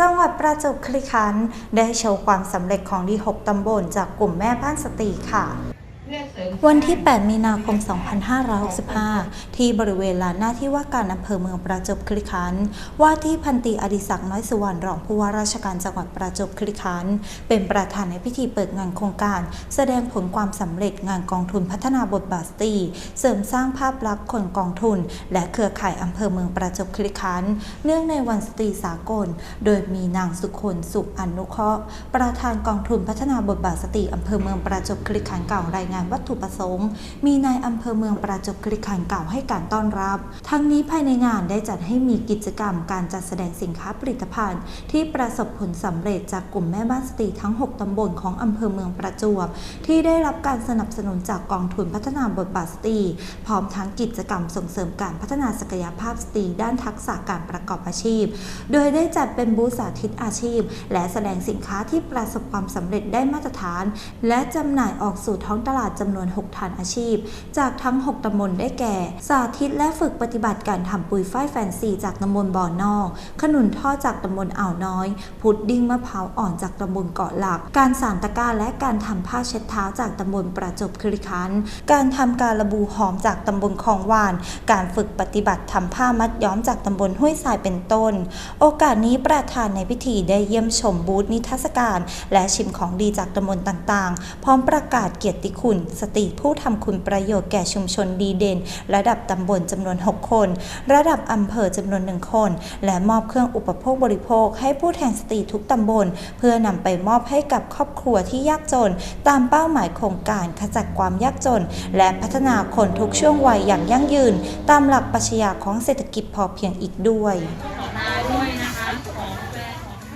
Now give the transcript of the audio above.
จังหวัดประจวบคีรีขันธ์ได้โชว์ความสำเร็จของดี 6 ตำบลจากกลุ่มแม่บ้านสตรีค่ะ วันที่ 8 มีนาคม 2565 ที่บริเวณลานหน้าที่ว่าการอำเภอเมืองประจวบคีรีขันธ์ว่าที่พันตรีอดิศักดิ์น้อยสุวรรณรองผู้ว่าราชการจังหวัดประจวบคีรีขันธ์เป็นประธานในพิธีเปิดงานโครงการ แสดงผลความสำเร็จงานกองทุนพัฒนาบทบาทสตรีเสริมสร้างภาพลักษณ์คนกองทุน และเครือข่ายอำเภอเมืองประจวบคีรีขันธ์เนื่องในวันสตรีสากล โดยมีนางสุคนสุขอนุเคราะห์ประธานกองทุนพัฒนาบทบาทสตรีอำเภอเมืองประจวบคีรีขันธ์กล่าวรายงานวัตถุประสงค์ มีนายอำเภอเมืองประจวบคีรีขันธ์กล่าวให้การต้อนรับ ทั้งนี้ภายในงานได้จัดให้มีกิจกรรมการจัดแสดงสินค้าผลิตภัณฑ์ ที่ประสบผลสำเร็จจากกลุ่มแม่บ้านสตรีทั้ง 6 ตำบลของอำเภอเมืองประจวบ ที่ได้รับการสนับสนุนจากกองทุนพัฒนาบทบาทสตรี พร้อมทั้งกิจกรรมส่งเสริมการพัฒนาศักยภาพสตรีด้านทักษะการประกอบอาชีพ โดยได้จัดเป็นบูธสาธิตอาชีพ และแสดงสินค้าที่ประสบความสำเร็จได้มาตรฐาน และจำหน่ายออกสู่ท้องตลาดจำนวน 6 ฐานอาชีพ จากทั้ง 6ตำบลได้แก่ สาธิตและฝึกปฏิบัติการทำปุ๋ยฝ้ายแฟนซีจากตำบลบ่อนอก ขนุนท่อจากตำบลอ่าวน้อย พุดดิ้งมะพร้าวอ่อนจากตำบลเกาะหลัก การสานตะกร้าและการทำผ้าเช็ดเท้าจากตำบลประจบครีขันการทำการระบูหอมจากตำบลคลองวาน การฝึกปฏิบัติทำผ้ามัดย้อมจากตำบลห้วยทรายเป็นต้น โอกาสนี้ประธานในพิธีได้เยี่ยมชมบูธนิทรรศการ และชิมของดีจากตำบลต่างๆ พร้อมประกาศเกียรติคุณคุณสตรีผู้ทำคุณประโยชน์แก่ชุมชนดีเด่น ระดับตำบลจำนวน 6 คน ระดับอำเภอจำนวนหนึ่งคน และมอบเครื่องอุปโภคบริโภค ให้ผู้แทนสตรีทุกตำบล เพื่อนำไปมอบให้กับครอบครัวที่ยากจน ตามเป้าหมายโครงการขจัดความยากจน และพัฒนาคนทุกช่วงวัยอย่างยั่งยืน ตามหลักปรัชญาของเศรษฐกิจพอเพียงอีกด้วย